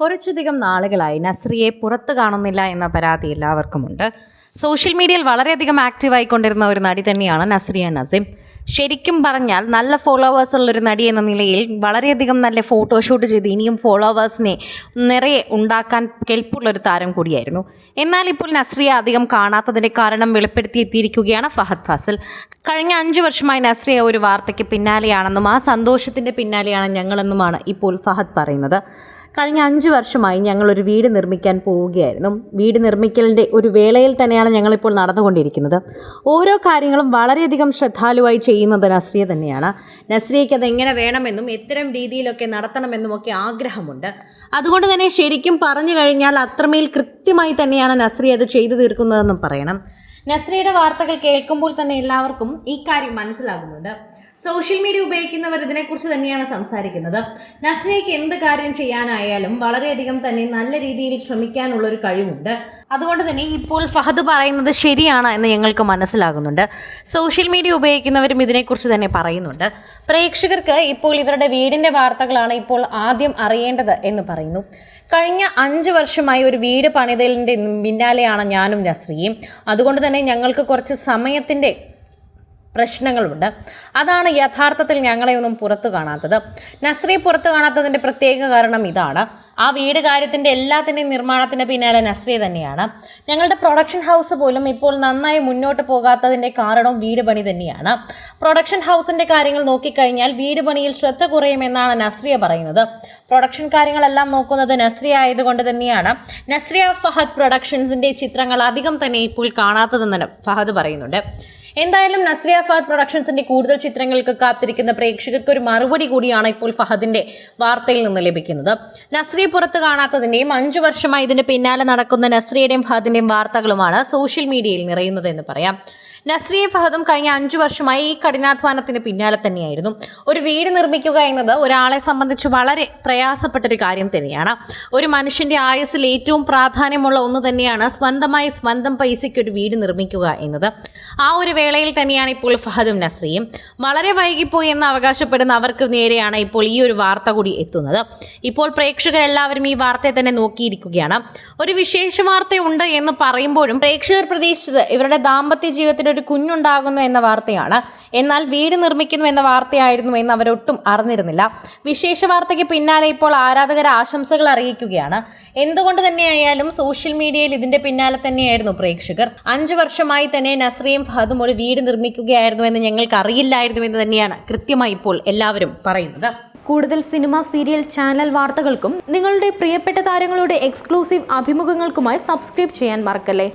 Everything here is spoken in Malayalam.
കുറച്ചധികം നാളുകളായി നസ്രിയെ പുറത്ത് കാണുന്നില്ല എന്ന പരാതി എല്ലാവർക്കുമുണ്ട്. സോഷ്യൽ മീഡിയയിൽ വളരെയധികം ആക്റ്റീവായിക്കൊണ്ടിരുന്ന ഒരു നടി തന്നെയാണ് നസ്രിയ നസീം. ശരിക്കും പറഞ്ഞാൽ നല്ല ഫോളോവേഴ്സ് ഉള്ളൊരു നടി എന്ന നിലയിൽ വളരെയധികം നല്ല ഫോട്ടോഷൂട്ട് ചെയ്ത് ഇനിയും ഫോളോവേഴ്സിനെ നിറയെ ഉണ്ടാക്കാൻ കെൽപ്പുള്ളൊരു താരം കൂടിയായിരുന്നു. എന്നാൽ ഇപ്പോൾ നസ്രിയ അധികം കാണാത്തതിന്റെ കാരണം വെളിപ്പെടുത്തിയെത്തിയിരിക്കുകയാണ് ഫഹദ് ഫാസിൽ. കഴിഞ്ഞ അഞ്ചു വർഷമായി നസ്രിയ ഒരു വാർത്തയ്ക്ക് പിന്നാലെയാണെന്നും ആ സന്തോഷത്തിന്റെ പിന്നാലെയാണ് ഞങ്ങളെന്നുമാണ് ഇപ്പോൾ ഫഹദ് പറയുന്നത്. കഴിഞ്ഞ അഞ്ച് വർഷമായി ഞങ്ങളൊരു വീട് നിർമ്മിക്കാൻ പോവുകയായിരുന്നു. വീട് നിർമ്മിക്കലിന്റെ ഒരു വേളയിൽ തന്നെയാണ് ഞങ്ങളിപ്പോൾ നടന്നുകൊണ്ടിരിക്കുന്നത്. ഓരോ കാര്യങ്ങളും വളരെയധികം ശ്രദ്ധാലുവായി ചെയ്യുന്നത് നസ്രിയ തന്നെയാണ്. നസ്രിയയ്ക്ക് അതെങ്ങനെ വേണമെന്നും എത്തരം രീതിയിലൊക്കെ നടത്തണമെന്നും ഒക്കെ ആഗ്രഹമുണ്ട്. അതുകൊണ്ട് തന്നെ ശരിക്കും പറഞ്ഞു കഴിഞ്ഞാൽ അത്രമേൽ കൃത്യമായി തന്നെയാണ് നസ്രിയ അത് ചെയ്തു തീർക്കുന്നതെന്നും പറയണം. നസ്രിയയുടെ വാർത്തകൾ കേൾക്കുമ്പോൾ തന്നെ എല്ലാവർക്കും ഈ കാര്യം മനസ്സിലാകുന്നുണ്ട്. സോഷ്യൽ മീഡിയ ഉപയോഗിക്കുന്നവർ ഇതിനെക്കുറിച്ച് തന്നെയാണ് സംസാരിക്കുന്നത്. നസ്രയ്ക്ക് എന്ത് കാര്യം ചെയ്യാനായാലും വളരെയധികം തന്നെ നല്ല രീതിയിൽ ശ്രമിക്കാനുള്ള ഒരു കഴിവുണ്ട്. അതുകൊണ്ട് തന്നെ ഇപ്പോൾ ഫഹദ് പറയുന്നത് ശരിയാണ് എന്ന് ഞങ്ങൾക്ക് മനസ്സിലാകുന്നുണ്ട്. സോഷ്യൽ മീഡിയ ഉപയോഗിക്കുന്നവരും ഇതിനെക്കുറിച്ച് തന്നെ പറയുന്നുണ്ട്. പ്രേക്ഷകർക്ക് ഇപ്പോൾ ഇവരുടെ വീടിന്റെ വാർത്തകളാണ് ഇപ്പോൾ ആദ്യം അറിയേണ്ടത് എന്ന് പറയുന്നു. കഴിഞ്ഞ അഞ്ച് വർഷമായി ഒരു വീട് പണിതലിന്റെ പിന്നാലെയാണ് ഞാനും നസ്രിയും. അതുകൊണ്ട് തന്നെ ഞങ്ങൾക്ക് കുറച്ച് സമയത്തിന്റെ പ്രശ്നങ്ങളുണ്ട്. അതാണ് യഥാർത്ഥത്തിൽ ഞങ്ങളെ ഒന്നും പുറത്തു കാണാത്തത്. നസ്രി പുറത്തു കാണാത്തതിന്റെ പ്രത്യേക കാരണം ഇതാണ്. ആ വീട് കാര്യത്തിന്റെ എല്ലാത്തിന്റെയും നിർമ്മാണത്തിന് പിന്നാലെ നസ്രി തന്നെയാണ്. ഞങ്ങളുടെ പ്രൊഡക്ഷൻ ഹൗസ് പോലും ഇപ്പോൾ നന്നായി മുന്നോട്ട് പോകാത്തതിന്റെ കാരണവും വീട് പണി തന്നെയാണ്. പ്രൊഡക്ഷൻ ഹൗസിന്റെ കാര്യങ്ങൾ നോക്കിക്കഴിഞ്ഞാൽ വീട് പണിയിൽ ശ്രദ്ധ കുറയുമെന്നാണ് നസ്രിയ പറയുന്നത്. പ്രൊഡക്ഷൻ കാര്യങ്ങളെല്ലാം നോക്കുന്നത് നസ്രിയ ആയതുകൊണ്ട് തന്നെയാണ്. നസ്രിയ ഫഹദ് പ്രൊഡക്ഷൻസിന്റെ ചിത്രങ്ങൾ അധികം തന്നെ ഇപ്പോൾ കാണാത്തതെന്ന് ഫഹദ് പറയുന്നുണ്ട്. എന്തായാലും നസ്രിയ ഫഹദ് പ്രൊഡക്ഷൻസിന്റെ കൂടുതൽ ചിത്രങ്ങൾക്ക് കാത്തിരിക്കുന്ന പ്രേക്ഷകർക്ക് ഒരു മറുപടി കൂടിയാണ് ഇപ്പോൾ ഫഹദിന്റെ വാർത്തയിൽ നിന്ന് ലഭിക്കുന്നത്. നസ്രിയ പുറത്ത് കാണാത്തതിന്റെയും അഞ്ചു വർഷമായി ഇതിന്റെ പിന്നാലെ നടക്കുന്ന നസ്രിയുടെയും ഫഹദിന്റെയും വാർത്തകളുമാണ് സോഷ്യൽ മീഡിയയിൽ നിറയുന്നത് എന്ന് പറയാം. നസ്രിയ ഫഹദും കഴിഞ്ഞ അഞ്ചു വർഷമായി ഈ കഠിനാധ്വാനത്തിന് പിന്നാലെ തന്നെയായിരുന്നു. ഒരു വീട് നിർമ്മിക്കുക എന്നത് ഒരാളെ സംബന്ധിച്ച് വളരെ പ്രയാസപ്പെട്ടൊരു കാര്യം തന്നെയാണ്. ഒരു മനുഷ്യന്റെ ആയുസ്സിൽ ഏറ്റവും പ്രാധാന്യമുള്ള ഒന്ന് തന്നെയാണ് സ്വന്തമായി സ്വന്തം പൈസയ്ക്ക് ഒരു വീട് നിർമ്മിക്കുക എന്നത്. ആ ഒരു വേളയിൽ തന്നെയാണ് ഇപ്പോൾ ഫഹദും നസ്രിയും. വളരെ വൈകിപ്പോയി എന്ന് അവകാശപ്പെടുന്ന അവർക്ക് നേരെയാണ് ഇപ്പോൾ ഈ ഒരു വാർത്ത കൂടി എത്തുന്നത്. ഇപ്പോൾ പ്രേക്ഷകരെല്ലാവരും ഈ വാർത്തയെ തന്നെ നോക്കിയിരിക്കുകയാണ്. ഒരു വിശേഷ വാർത്തയുണ്ട് എന്ന് പറയുമ്പോഴും പ്രേക്ഷകർ പ്രതീക്ഷിച്ചത് ഇവരുടെ ദാമ്പത്യ ജീവിതത്തിൽ ഒരു കുഞ്ഞുണ്ടാകുന്നു എന്ന വാർത്തയാണ് എന്നാൽ വീട് നിർമ്മിക്കുന്നു എന്ന വാർത്തയായിരുന്നു എന്ന് അവരൊട്ടും അറിഞ്ഞിരുന്നില്ല. വിശേഷ വാർത്തയ്ക്ക് പിന്നാലെ ഇപ്പോൾ ആരാധകർ ആശംസകൾ അറിയിക്കുകയാണ്. എന്തുകൊണ്ട് തന്നെയായാലും സോഷ്യൽ മീഡിയയിൽ ഇതിന്റെ പിന്നാലെ തന്നെയായിരുന്നു പ്രേക്ഷകർ. അഞ്ചു വർഷമായി തന്നെ നസ്രിയും ഫഹദും ഒരു വീട് നിർമ്മിക്കുകയായിരുന്നു എന്ന് ഞങ്ങൾക്ക് അറിയില്ലായിരുന്നു എന്ന് തന്നെയാണ് കൃത്യമായി ഇപ്പോൾ എല്ലാവരും പറയുന്നത്. കൂടുതൽ സിനിമ സീരിയൽ ചാനൽ വാർത്തകൾക്കും നിങ്ങളുടെ പ്രിയപ്പെട്ട താരങ്ങളുടെ എക്സ്ക്ലൂസീവ് അഭിമുഖങ്ങൾക്കുമായി സബ്സ്ക്രൈബ് ചെയ്യാൻ മറക്കല്ലേ?